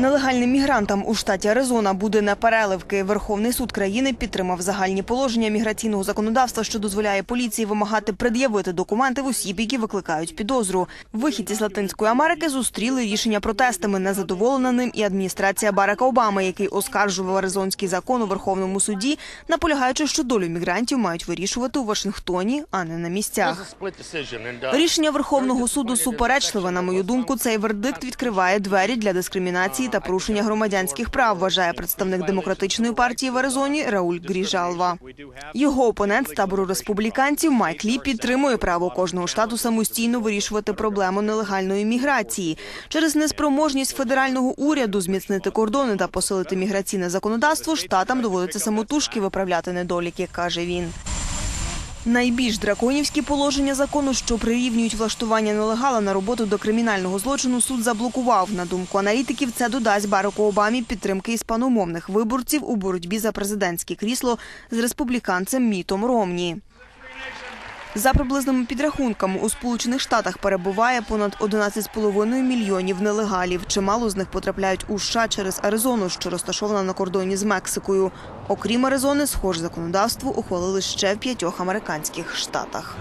Нелегальним мігрантам у штаті Аризона буде на переливки. Верховний суд країни підтримав загальні положення міграційного законодавства, що дозволяє поліції вимагати пред'явити документи в осіб, які викликають підозру. Вихід із Латинської Америки зустріли рішення протестами. Незадоволена ним і адміністрація Барака Обами, який оскаржував аризонський закон у Верховному суді, наполягаючи, що долю мігрантів мають вирішувати у Вашингтоні, а не на місцях. Рішення Верховного суду суперечливе. На мою думку, цей вердикт відкриває двері для дискримінації та порушення громадянських прав. Вважає представник демократичної партії в Аризоні Рауль Гріжалва. Його опонент з табору республіканців Майк Лі підтримує право кожного штату самостійно вирішувати проблему нелегальної міграції через неспроможність федерального уряду зміцнити кордони та посилити міграційне законодавство. Штатам доводиться самотужки виправляти недоліки, каже він. Найбільш драконівські положення закону, що прирівнюють влаштування нелегала на роботу до кримінального злочину, суд заблокував. На думку аналітиків, це додасть Бараку Обамі підтримки іспаномовних виборців у боротьбі за президентське крісло з республіканцем Мітом Ромні. За приблизними підрахунками, у Сполучених Штатах перебуває понад 11,5 мільйонів нелегалів. Чимало з них потрапляють у США через Аризону, що розташована на кордоні з Мексикою. Окрім Аризони, схоже законодавство ухвалили ще в п'ятьох американських штатах.